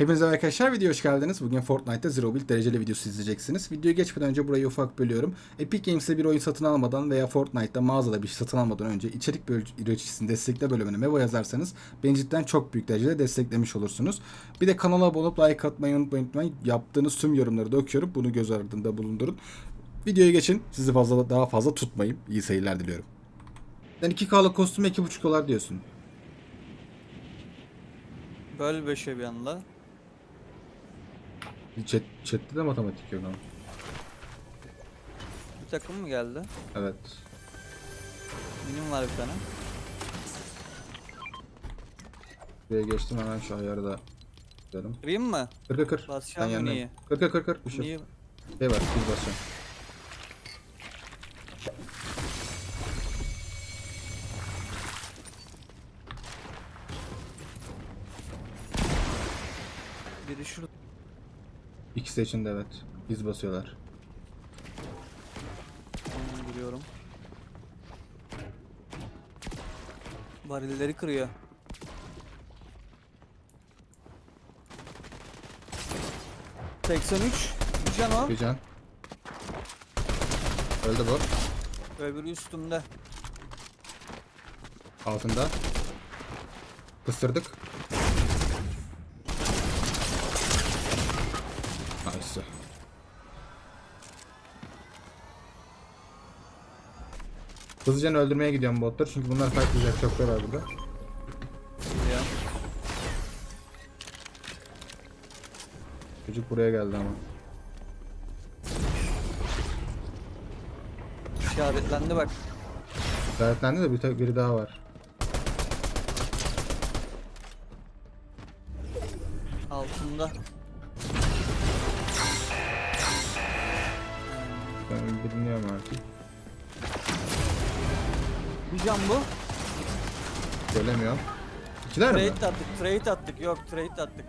Hepinize arkadaşlar video hoş geldiniz. Bugün Fortnite'ta Zero Build dereceli videosu izleyeceksiniz. Videoya geçmeden önce burayı ufak bölüyorum. Epic Games'te bir oyun satın almadan veya Fortnite'da mağazada bir şey satın almadan önce içerik üreticisini destekle bölümüne Mevo yazarsanız beni cidden çok büyük derecede desteklemiş olursunuz. Bir de kanala abone olup like atmayı unutmayın. unutmayın. Yaptığınız tüm yorumları da okuyorum. Bunu göz ardında bulundurun. Videoya geçin. Sizi fazla daha fazla tutmayayım. İyi seyirler diliyorum. Sen 2K'lık kostüme 2.5 dolar diyorsun. Böl 5'e bir anda. Chat, chatte de matematik yok ama. Bir takım mı geldi? Evet. Minim var bir tane. Buraya geçtim hemen şu ayarı da gidelim. Kırayım mı? Kır kır kır. Basacağım Ben yanındayım. miniyi. Kır kır kır kır. Bir şey, Niye? şey var. Bir basıyorum. Biri şurada. İkisi için de evet. Biz basıyorlar. Hmm, Biliyorum. Barilleri kırıyor. ...83... Bir can o. Bir can. Öldü bu. Öbürü üstümde. Altında. Kıstırdık. Nice. Hızlıca öldürmeye gidiyorum botları çünkü bunlar fightlayacak çoklar var burada. Ya. Çocuk buraya geldi ama. İşaretlendi bak. İşaretlendi de bir tek biri daha var. Altında. Ben bilmiyorum artık. Bir can bu. Göremiyorum. İkiler mi? Trade attık. Trade attık. Yok trade attık.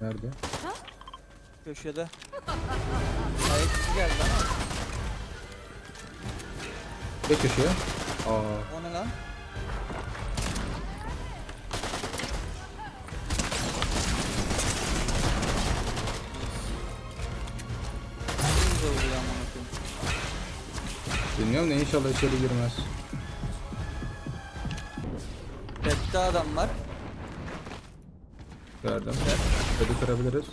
Nerede? Köşede. Ayak izi geldi ama. Bir köşeye. Aa, O ne lan? Bilmiyorum da inşallah içeri girmez. Bekte adam var. Gördüm. Dedi kırabiliriz.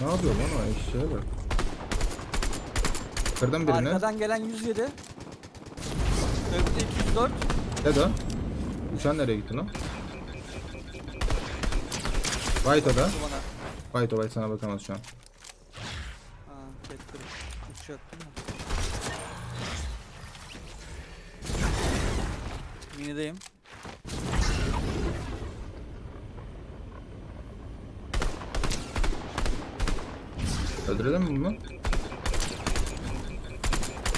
Ne yapıyor lan o eşeğe bak. Kırdım birini. Arkadan gelen 107. Öbürü 204. Dedo. Uçan nereye gitti lan? White o da. White o White sana bakamaz şu an. Uçak değil mi? Minideyim. Öldürelim mi bunu?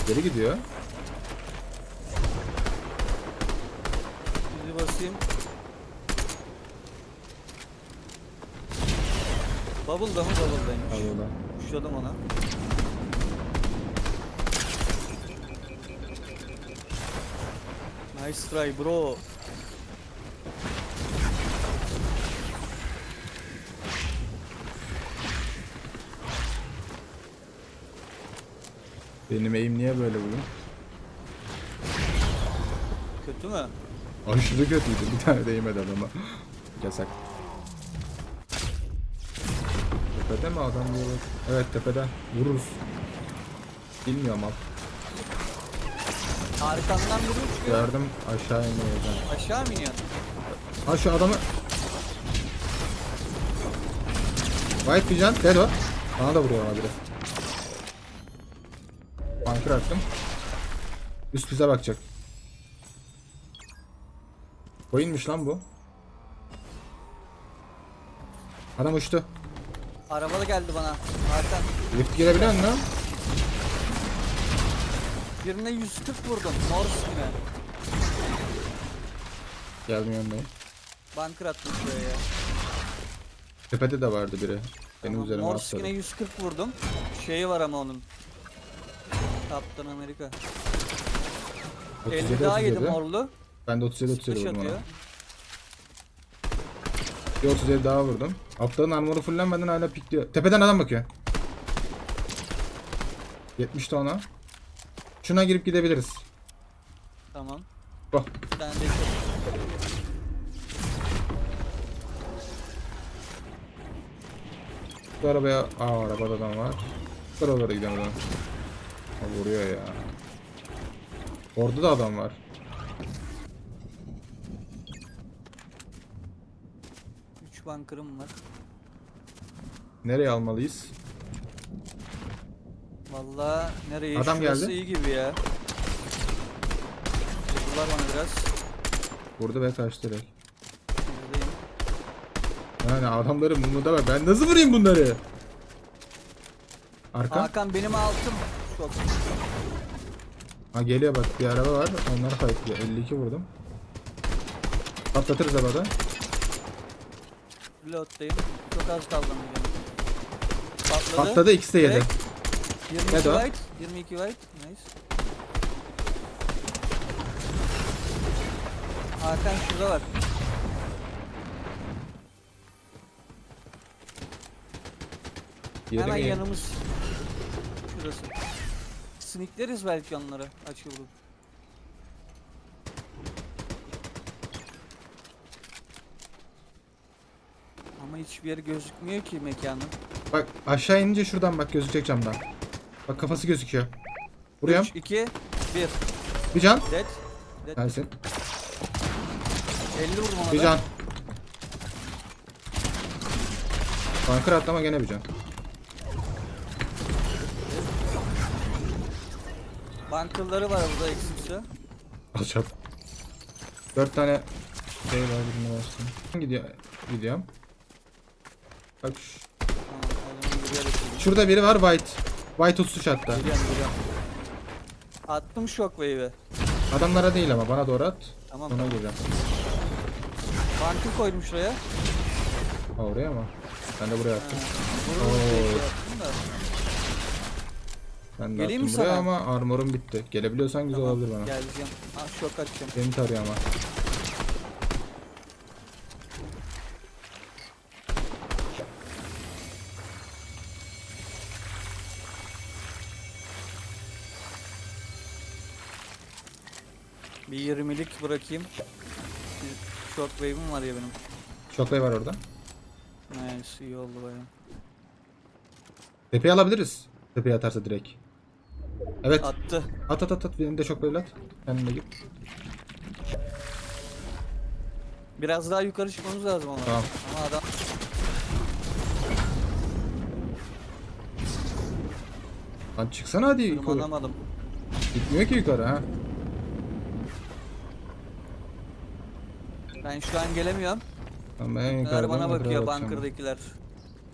Geri gidiyor. Bizi basayım. Bubble'da mı bubble'daymış? Allah. Uçladım ona. Nice try bro. Benim eğim niye böyle bugün? Kötü mü? Aşırı kötüydü. Bir tane değmedi adama. Yasak. Tepede mi adam diye bak. Evet tepede. Vururuz. Bilmiyorum al. Arkandan biri uçuyor. Gördüm aşağı iniyor Aşağı mı iniyorsun? Ha şu adamı. White can. Dead o. Bana da vuruyor ona biri. Bunker attım. Üst bize bakacak. Coinmiş lan bu. Adam uçtu. Araba da geldi bana. Arkan. Lift girebiliyor musun lan? Birine 140 vurdum. Norris'ine. Geldim yanındayım. Bunker attım şuraya ya. Tepede de vardı biri. Benim üzerime Norris'ine atladı. 140 vurdum. Şeyi var ama onun. Kaptan Amerika. 37, 50 daha 37. yedim morlu. Ben de 37 Dış 37 vurdum atıyor. ona. Bir 37 daha vurdum. Aptalın armoru fullenmeden hala pikliyor. Tepeden adam bakıyor. 70 de ona. Şuna girip gidebiliriz. Tamam. Bak. Ben de Bu arabaya... Aa arabada adam var. Bu arabalara gidelim adam. Ha, vuruyor ya. Orada da adam var. üç bunker'ım var. Nereye almalıyız? Vallahi nereye Adam Şurası geldi. iyi gibi ya. Vurdular bana biraz. Vurdu ve kaçtı direkt. Buradayım. Yani adamların mumunda var. Ben nasıl vurayım bunları? Arka. Hakan benim altım. Çok. Ha geliyor bak bir araba var. Onlar fightlıyor. 52 vurdum. Patlatırız arabada. Reload'dayım. Çok az kaldı ama benim. Patladı. Patladı ikisi de yedi. Direkt. 22 Nerede o? white. 22 white. Nice. Hakan şurada var. Yedi Hemen mi? yanımız. Şurası. Snikleriz belki onları açı vurup. Ama hiçbir yeri gözükmüyor ki mekanın. Bak aşağı inince şuradan bak gözükecek camdan. Bak kafası gözüküyor. Vuruyorum. 3, 2, 1. Bir can. Dead. Dead. Gelsin. 50 vurdum ona Bir da. can. Bunker atlama gene bir can. Bunker'ları var burada eksikse. Alçak. Dört tane şey var birine versin. Gidiyor, gidiyorum. Bak şu- Tamam, o zaman buraya götüreyim. şurada biri var white. White 33 hatta. Geliyorum geliyorum. Attım shockwave'i. Adamlara değil ama bana doğru at. Tamam. Ona gireceğim. Bunker koydum şuraya. Ha oraya mı? Ben de buraya attım. Oo. da. Ben de Geleyim attım mi buraya sana? ama armorum bitti. Gelebiliyorsan güzel Tamam, olabilir bana. Geleceğim. Ha şok atacağım. Beni tarıyor ama. Bir 20'lik bırakayım. Shockwave'im var ya benim. Shockwave var orada. Nice iyi oldu baya. Tepeye alabiliriz. Tepeye atarsa direkt. Evet. Attı. At at at at. Benim de shockwave at. Kendine git. Biraz daha yukarı çıkmamız lazım ama. Tamam. Ama adam Lan çıksana hadi yukarı. tırmanamadım. Gitmiyor ki yukarı ha. Ben şu an gelemiyorum. Tamam ben en Bunlar yukarıdan bana bakıyor bakacağım. bunker'dakiler.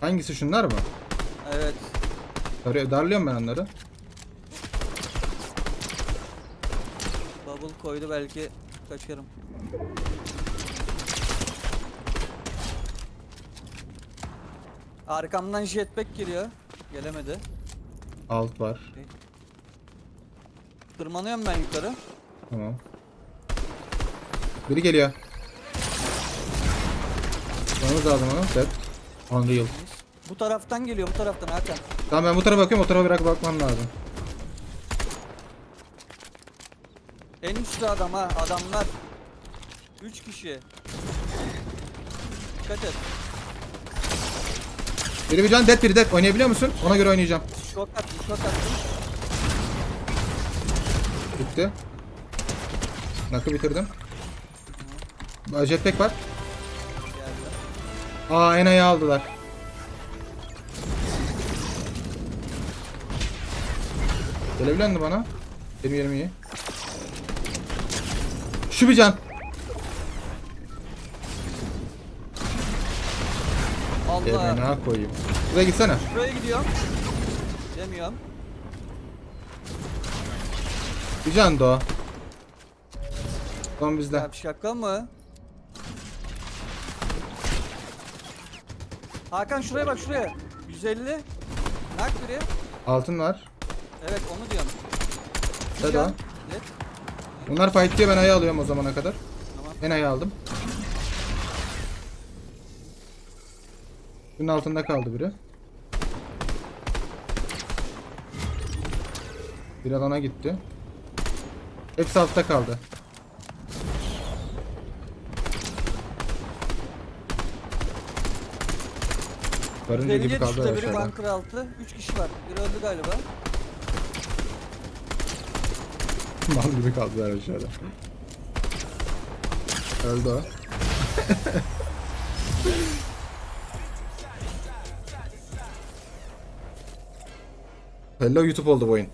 Hangisi şunlar mı? Evet. Darıyor, darlıyorum ben onları. Bubble koydu belki kaçarım. Arkamdan jetpack geliyor. Gelemedi. Alt var. Tırmanıyorum ben yukarı. Tamam. Biri geliyor. Sonumuz lazım onu. Set. Unreal. Bu taraftan geliyor bu taraftan Hakan. Tamam ben bu tarafa bakıyorum. O tarafa bırak bakmam lazım. En üstte adam ha adamlar. 3 kişi. Dikkat et. Biri bir can dead biri dead. Oynayabiliyor musun? Ona göre oynayacağım. Şok attım şok attım. Bitti. Nakı bitirdim. Jetpack var. Aa en ayağı aldılar. Gelebilen mi bana? Benim yerim iyi. Şu bir can. Allah. Evine koyayım. Buraya gitsene. Şuraya gidiyorum. Demiyorum. Bir can da o. Son bizde. Ya şaka mı? Hakan şuraya bak şuraya. 150. Nak biri. Altın var. Evet onu diyorum. Bir Hadi can. Net. Bunlar fight diyor ben ayı alıyorum o zamana kadar. Tamam. En ayı aldım. Bunun altında kaldı biri. Bir alana gitti. Hepsi altta kaldı. Karınca gibi Delice kaldı düştü biri aşağıda. bunker altı. 3 kişi var. Biri öldü galiba. Mal gibi kaldılar aşağıda. Öldü o. Hello YouTube oldu bu oyun.